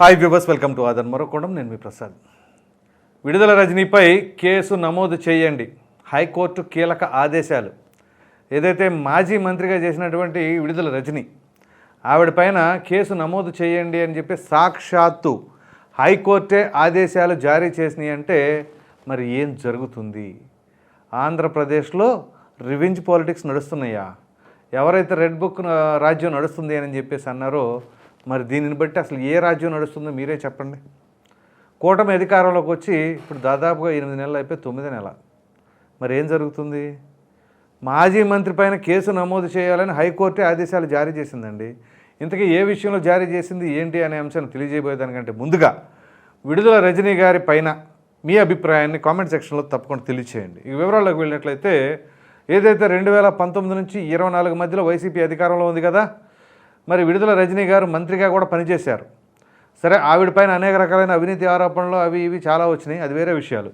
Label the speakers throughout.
Speaker 1: Hi viewers welcome to ఆదన్ మరొకడం. నేను మీ ప్రసాద్. విడుదల రజనీపై కేసు నమోదు చేయండి. హైకోర్టు కీలక ఆదేశాలు. ఏదైతే మాజీ మంత్రిగా చేసినటువంటి విడుదల రజని ఆవిడ పైన కేసు నమోదు చేయండి అని చెప్పి సాక్షాత్తు హైకోర్టే ఆదేశాలు జారీ చేసినాయి అంటే మరి ఏం జరుగుతుంది? ఆంధ్రప్రదేశ్లో రివెంజ్ పాలిటిక్స్ నడుస్తున్నాయా? ఎవరైతే రెడ్ బుక్ రాజ్యం నడుస్తుంది అని చెప్పేసి అన్నారో మరి దీనిని బట్టి అసలు ఏ రాజ్యం నడుస్తుందో మీరే చెప్పండి. కూటమి అధికారంలోకి వచ్చి ఇప్పుడు దాదాపుగా ఎనిమిది నెలలు అయిపోయి తొమ్మిది నెల. మరి ఏం జరుగుతుంది? మాజీ మంత్రి పైన కేసు నమోదు చేయాలని హైకోర్టు ఆదేశాలు జారీ చేసిందండి. ఇంతకీ ఏ విషయంలో జారీ చేసింది ఏంటి అనే అంశాన్ని తెలియజేయబోయేదానికంటే ముందుగా విడుదల రజనీ గారి పైన మీ అభిప్రాయాన్ని కామెంట్ సెక్షన్లో తప్పకుండా తెలియచేయండి. ఈ వివరాల్లోకి వెళ్ళినట్లయితే ఏదైతే రెండు వేల పంతొమ్మిది నుంచి ఇరవై నాలుగు మధ్యలో వైసీపీ అధికారంలో ఉంది కదా మరి విడుదల రజనీ గారు మంత్రిగా కూడా పనిచేశారు. సరే ఆవిడ పైన అనేక రకాలైన అవినీతి ఆరోపణలు అవి ఇవి చాలా వచ్చినాయి. అది వేరే విషయాలు.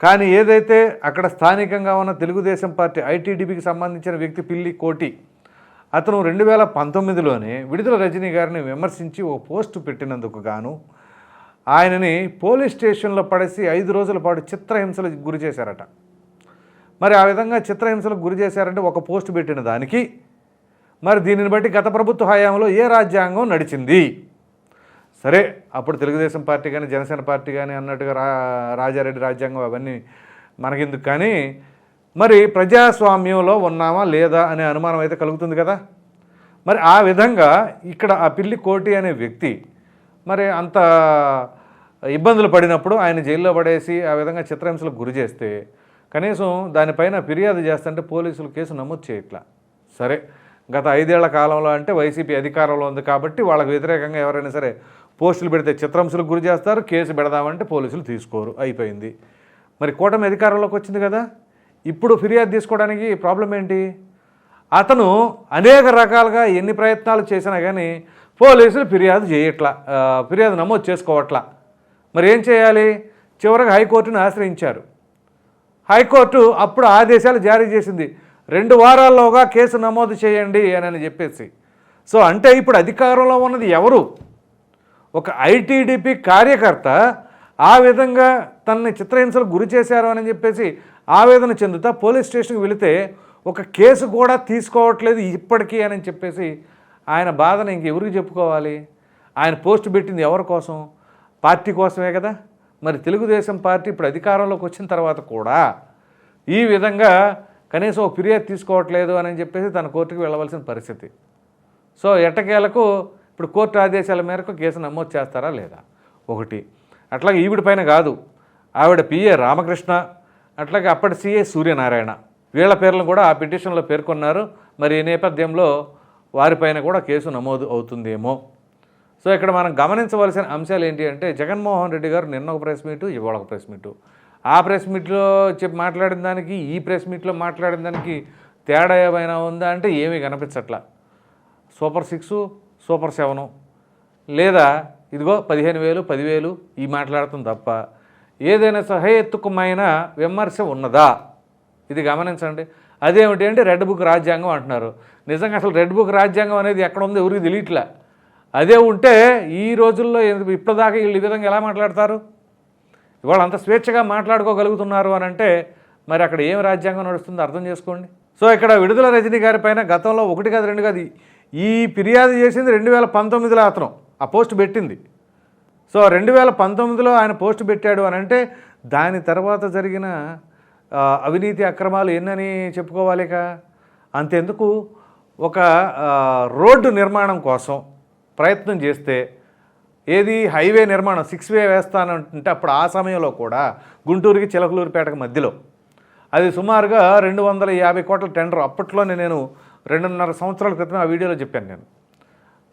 Speaker 1: కానీ ఏదైతే అక్కడ స్థానికంగా ఉన్న తెలుగుదేశం పార్టీ ఐటీడీపీకి సంబంధించిన వ్యక్తి పిల్లి కోటి అతను రెండు వేల పంతొమ్మిదిలోనే విడుదల రజనీ గారిని విమర్శించి ఓ పోస్టు పెట్టినందుకు గాను ఆయనని పోలీస్ స్టేషన్లో పడేసి ఐదు రోజుల పాటు చిత్రహింసలు గురి చేశారట. మరి ఆ విధంగా చిత్రహింసలకు గురి చేశారంటే ఒక పోస్ట్ పెట్టిన దానికి మరి దీనిని బట్టి గత ప్రభుత్వ హయాంలో ఏ రాజ్యాంగం నడిచింది? సరే అప్పుడు తెలుగుదేశం పార్టీ కానీ జనసేన పార్టీ కానీ అన్నట్టుగా రా రాజారెడ్డి రాజ్యాంగం అవన్నీ మనకెందుకు? కానీ మరి ప్రజాస్వామ్యంలో ఉన్నామా లేదా అనే అనుమానం అయితే కలుగుతుంది కదా? మరి ఆ విధంగా ఇక్కడ ఆ పిల్లి కోటి అనే వ్యక్తి మరి అంత ఇబ్బందులు పడినప్పుడు ఆయన జైల్లో పడేసి ఆ విధంగా చిత్రహింసలకు గురి చేస్తే కనీసం దానిపైన ఫిర్యాదు చేస్తుంటే పోలీసులు కేసు నమోదు చేయట్లా. సరే గత ఐదేళ్ళ కాలంలో అంటే వైసీపీ అధికారంలో ఉంది కాబట్టి వాళ్ళకు వ్యతిరేకంగా ఎవరైనా సరే పోస్టులు పెడితే చిత్రంశులకు గురి చేస్తారు కేసు పెడదామంటే పోలీసులు తీసుకోరు. అయిపోయింది. మరి కూటమి అధికారంలోకి వచ్చింది కదా. ఇప్పుడు ఫిర్యాదు తీసుకోవడానికి ప్రాబ్లం ఏంటి? అతను అనేక రకాలుగా ఎన్ని ప్రయత్నాలు చేసినా కానీ పోలీసులు ఫిర్యాదు చేయట్లా ఫిర్యాదు నమోదు చేసుకోవట్లా. మరి ఏం చేయాలి? చివరికి హైకోర్టును ఆశ్రయించారు. హైకోర్టు అప్పుడు ఆదేశాలు జారీ చేసింది. రెండు వారాల్లోగా కేసు నమోదు చేయండి అని అని చెప్పేసి. సో అంటే ఇప్పుడు అధికారంలో ఉన్నది ఎవరు? ఒక ఐటీడీపీ కార్యకర్త ఆ విధంగా తనని చిత్రహింసలకు గురి చేశారు అని చెప్పేసి ఆవేదన చెందుతా పోలీస్ స్టేషన్కి వెళితే ఒక కేసు కూడా తీసుకోవట్లేదు ఇప్పటికీ అని చెప్పేసి ఆయన బాధను ఇంకెవరికి చెప్పుకోవాలి? ఆయన పోస్ట్ పెట్టింది ఎవరి కోసం? పార్టీ కోసమే కదా? మరి తెలుగుదేశం పార్టీ ఇప్పుడు అధికారంలోకి వచ్చిన తర్వాత కూడా ఈ విధంగా కనీసం ఓ ఫిర్యాదు తీసుకోవట్లేదు అని చెప్పేసి తన కోర్టుకు వెళ్ళవలసిన పరిస్థితి. సో ఎట్టకేలకు ఇప్పుడు కోర్టు ఆదేశాల మేరకు కేసు నమోదు చేస్తారా లేదా? ఒకటి. అట్లాగే ఈవిడ పైన కాదు. ఆవిడ పిఏ రామకృష్ణ అట్లాగే అప్పటి సిఏ సూర్యనారాయణ. వీళ్ళ పేర్లను కూడా ఆ పిటిషన్లో పేర్కొన్నారు. మరి ఈ నేపథ్యంలో వారిపైన కూడా కేసు నమోదు అవుతుందేమో. సో ఇక్కడ మనం గమనించవలసిన అంశాలు ఏంటి అంటే జగన్మోహన్ రెడ్డి గారు నిన్న ఒక ప్రెస్ మీటు ఇవాళ ఒక ప్రెస్ మీటు. ఆ ప్రెస్ మీట్లో చెప్పి మాట్లాడిన దానికి ఈ ప్రెస్ మీట్లో మాట్లాడిన దానికి తేడా ఏమైనా ఉందా అంటే ఏమీ కనిపించట్లా. సూపర్ సిక్స్ సూపర్ సెవెను లేదా ఇదిగో పదిహేను వేలు పదివేలు ఈ మాట్లాడటం తప్ప ఏదైనా సహేతుకమైన విమర్శ ఉన్నదా? ఇది గమనించండి. అదేమిటి అంటే రెడ్ బుక్ రాజ్యాంగం అంటున్నారు. నిజంగా అసలు రెడ్ బుక్ రాజ్యాంగం అనేది ఎక్కడ ఉందో ఎవరికి తెలియట్లే. అదే ఉంటే ఈ రోజుల్లో ఇప్పటిదాకా వీళ్ళు ఈ విధంగా ఎలా మాట్లాడతారు? ఇవాళ అంత స్వేచ్ఛగా మాట్లాడుకోగలుగుతున్నారు అని అంటే మరి అక్కడ ఏం రాజ్యాంగం నడుస్తుందో అర్థం చేసుకోండి. సో ఇక్కడ విడుదల రజనీ గారి పైన గతంలో ఒకటి కాదు రెండు కాదు ఈ ఫిర్యాదు చేసింది రెండు వేల పంతొమ్మిదిలో అతను ఆ పోస్ట్ పెట్టింది. సో రెండు వేల పంతొమ్మిదిలో ఆయన పోస్ట్ పెట్టాడు అని అంటే దాని తర్వాత జరిగిన అవినీతి అక్రమాలు ఎన్నని చెప్పుకోవాలిక? అంతెందుకు? ఒక రోడ్డు నిర్మాణం కోసం ప్రయత్నం చేస్తే ఏది హైవే నిర్మాణం సిక్స్ వే వేస్తానంటే అప్పుడు ఆ సమయంలో కూడా గుంటూరుకి చిలకలూరుపేటకు మధ్యలో. అది సుమారుగా రెండు వందల యాభై కోట్ల టెండర్. అప్పట్లోనే నేను రెండున్నర సంవత్సరాల క్రితం ఆ వీడియోలో చెప్పాను నేను.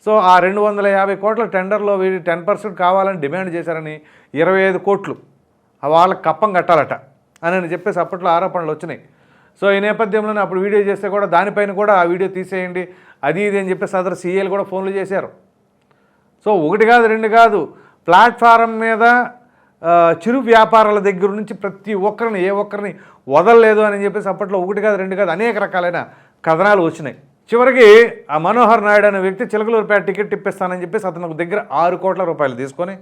Speaker 1: సో ఆ రెండు వందల యాభై కోట్ల టెండర్లో వీడి టెన్ పర్సెంట్ కావాలని డిమాండ్ చేశారని ఇరవై ఐదు కోట్లు. వాళ్ళకి కప్పం కట్టాలట అని అని చెప్పేసి అప్పట్లో ఆరోపణలు వచ్చినాయి. సో ఈ నేపథ్యంలోనే అప్పుడు వీడియో చేస్తే కూడా దానిపైన కూడా ఆ వీడియో తీసేయండి. అది ఇది అని చెప్పేసి అదర్ సీఏలు కూడా ఫోన్లు చేశారు. సో ఒకటి కాదు రెండు కాదు. ప్లాట్ఫారం మీద చిరు వ్యాపారాల దగ్గర నుంచి ప్రతి ఒక్కరిని ఏ ఒక్కరిని వదలలేదు అని చెప్పేసి అప్పట్లో ఒకటి కాదు రెండు కాదు అనేక రకాలైన కథనాలు వచ్చినాయి. చివరికి ఆ మనోహర్ నాయుడు అనే వ్యక్తి చిలకలూరుపేట టికెట్ ఇప్పిస్తానని చెప్పేసి అతను ఒక దగ్గర ఆరు కోట్ల రూపాయలు తీసుకొని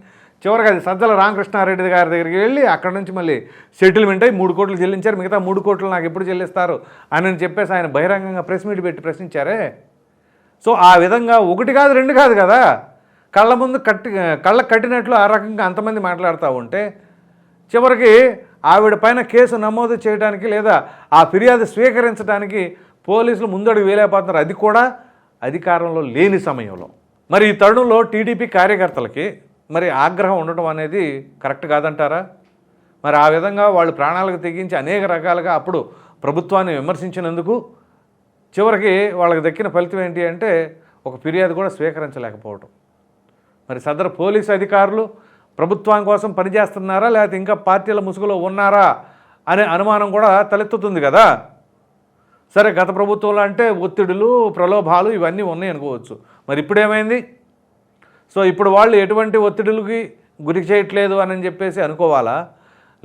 Speaker 1: చివరికి అది సజ్జల రామకృష్ణారెడ్డి గారి దగ్గరికి వెళ్ళి అక్కడ నుంచి మళ్ళీ సెటిల్మెంట్ అయ్యి మూడు కోట్లు చెల్లించారు. మిగతా మూడు కోట్లు నాకు ఎప్పుడు చెల్లిస్తారు అని చెప్పేసి ఆయన బహిరంగంగా ప్రెస్ మీట్ పెట్టి ప్రశ్నించారే. సో ఆ విధంగా ఒకటి కాదు రెండు కాదు కదా. కళ్ళ ముందు కట్టి కళ్ళ కట్టినట్లు ఆ రకంగా అంతమంది మాట్లాడుతూ ఉంటే చివరికి ఆవిడ పైన కేసు నమోదు చేయడానికి లేదా ఆ ఫిర్యాదు స్వీకరించడానికి పోలీసులు ముందడుగు వేలేకపోతున్నారు అది కూడా అధికారంలో లేని సమయంలో. మరి ఈ తరుణంలో టీడీపీ కార్యకర్తలకి మరి ఆగ్రహం ఉండటం అనేది కరెక్ట్ కాదంటారా? మరి ఆ విధంగా వాళ్ళు ప్రాణాలకు తెగించి అనేక రకాలుగా అప్పుడు ప్రభుత్వాన్ని విమర్శించినందుకు చివరికి వాళ్ళకి దక్కిన ఫలితం ఏంటి అంటే ఒక ఫిర్యాదు కూడా స్వీకరించలేకపోవటం. మరి సదరు పోలీసు అధికారులు ప్రభుత్వం కోసం పనిచేస్తున్నారా? లేకపోతే ఇంకా పార్టీల ముసుగులో ఉన్నారా? అనే అనుమానం కూడా తలెత్తుతుంది కదా. సరే గత ప్రభుత్వంలో అంటే ఒత్తిడులు ప్రలోభాలు ఇవన్నీ ఉన్నాయి అనుకోవచ్చు. మరి ఇప్పుడేమైంది? సో ఇప్పుడు వాళ్ళు ఎటువంటి ఒత్తిడులకి గురి చేయట్లేదు అని చెప్పేసి అనుకోవాలా?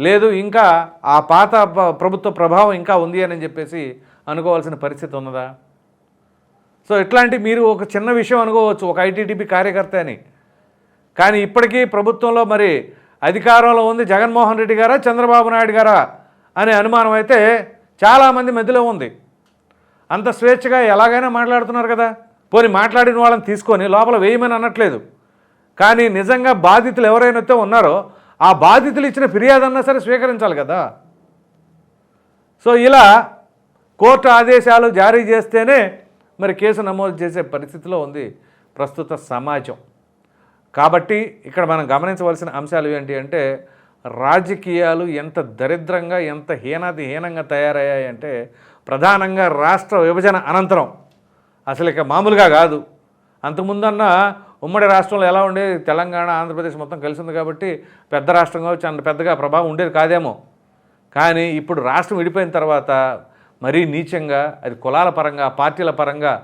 Speaker 1: లేదు ఇంకా ఆ పాత ప్రభుత్వ ప్రభావం ఇంకా ఉంది అని చెప్పేసి అనుకోవాల్సిన పరిస్థితి ఉన్నదా? సో ఇట్లాంటి మీరు ఒక చిన్న విషయం అనుకోవచ్చు ఒక ఐటీడీపీ కార్యకర్త అని. కానీ ఇప్పటికీ ప్రభుత్వంలో మరి అధికారంలో ఉంది జగన్మోహన్ రెడ్డి గారా చంద్రబాబు నాయుడు గారా అనే అనుమానం అయితే చాలామంది మధ్యలో ఉంది. అంత స్వేచ్ఛగా ఎలాగైనా మాట్లాడుతున్నారు కదా. పోనీ మాట్లాడిన వాళ్ళని తీసుకొని లోపల వేయమని అనట్లేదు. కానీ నిజంగా బాధితులు ఎవరైతే ఉన్నారో ఆ బాధితులు ఇచ్చిన ఫిర్యాదు అన్నా సరే స్వీకరించాలి కదా. సో ఇలా కోర్టు ఆదేశాలు జారీ చేస్తేనే మరి కేసు నమోదు చేసే పరిస్థితిలో ఉంది ప్రస్తుత సమాజం. కాబట్టి ఇక్కడ మనం గమనించవలసిన అంశాలు ఏంటి అంటే రాజకీయాలు ఎంత దరిద్రంగా ఎంత హీనాతి హీనంగా తయారయ్యాయి అంటే ప్రధానంగా రాష్ట్ర విభజన అనంతరం. అసలు ఇక మామూలుగా కాదు. అంతకుముందన్న ఉమ్మడి రాష్ట్రంలో ఎలా ఉండేది? తెలంగాణ ఆంధ్రప్రదేశ్ మొత్తం కలిసింది కాబట్టి పెద్ద రాష్ట్రం కావచ్చు అంత పెద్దగా ప్రభావం ఉండేది కాదేమో. కానీ ఇప్పుడు రాష్ట్రం విడిపోయిన తర్వాత మరీ నీచంగా అది కులాల పరంగా పార్టీల పరంగా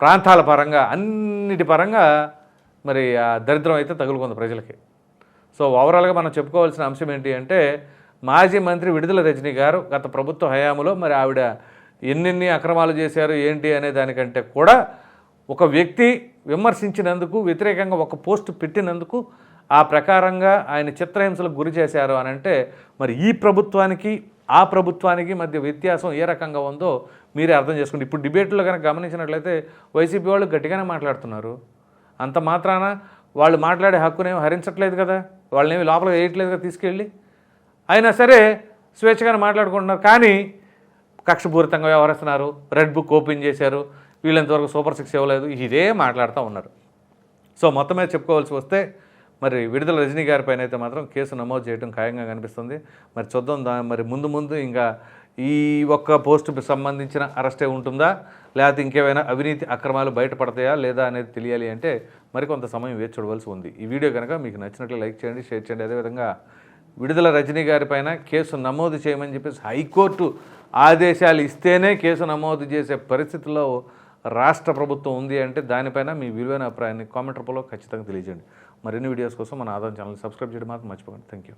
Speaker 1: ప్రాంతాల పరంగా అన్నిటి పరంగా మరి ఆ దరిద్రం అయితే తగులుకుంది ప్రజలకి. సో ఓవరాల్గా మనం చెప్పుకోవాల్సిన అంశం ఏంటి అంటే మాజీ మంత్రి విడుదల రజనీ గారు గత ప్రభుత్వ హయాంలో మరి ఆవిడ ఎన్నెన్ని అక్రమాలు చేశారు ఏంటి అనే దానికంటే కూడా ఒక వ్యక్తి విమర్శించినందుకు వ్యతిరేకంగా ఒక పోస్ట్ పెట్టినందుకు ఆ ప్రకారంగా ఆయన చిత్రహింసలకు గురి చేశారు అని అంటే మరి ఈ ప్రభుత్వానికి ఆ ప్రభుత్వానికి మధ్య వ్యత్యాసం ఏ రకంగా ఉందో మీరే అర్థం చేసుకోండి ఇప్పుడు డిబేట్లో కనుక గమనించినట్లయితే వైసీపీ వాళ్ళు గట్టిగానే మాట్లాడుతున్నారు. అంత మాత్రాన వాళ్ళు మాట్లాడే హక్కునేమి హరించట్లేదు కదా? వాళ్ళనేమి లోపల వేయట్లేదు కదా తీసుకెళ్ళి? అయినా సరే స్వేచ్ఛగానే మాట్లాడుకుంటున్నారు. కానీ కక్షపూరితంగా వ్యవహరిస్తున్నారు. రెడ్ బుక్ ఓపెన్ చేశారు. వీళ్ళంతవరకు సూపర్ సిక్స్ ఇవ్వలేదు. ఇదే మాట్లాడుతూ ఉన్నారు. సో మొత్తం మీద చెప్పుకోవాల్సి వస్తే మరి విడుదల రజనీ గారి పైన అయితే మాత్రం కేసు నమోదు చేయడం ఖాయంగా కనిపిస్తుంది. మరి చూద్దాం మరి ముందు ముందు ఇంకా ఈ ఒక్క పోస్టుకు సంబంధించిన అరెస్టే ఉంటుందా? లేకపోతే ఇంకేమైనా అవినీతి అక్రమాలు బయటపడతాయా? లేదా అనేది తెలియాలి అంటే మరికొంత సమయం వేచి చూడవలసి ఉంది. ఈ వీడియో కనుక మీకు నచ్చినట్లు లైక్ చేయండి షేర్ చేయండి. అదేవిధంగా విడుదల రజనీ గారి పైన కేసు నమోదు చేయమని చెప్పేసి హైకోర్టు ఆదేశాలు ఇస్తేనే కేసు నమోదు చేసే పరిస్థితిలో రాష్ట్ర ప్రభుత్వం ఉంది అంటే దానిపైన మీ విలువైన అభిప్రాయాన్ని కామెంట్ రూపంలో ఖచ్చితంగా తెలియజేయండి. మరిన్ని వీడియోస్ కోసం మన ఆదాయం ఛానల్ సబ్స్క్రైబ్ చేయడం మాత్రం మర్చిపోకండి. Thank you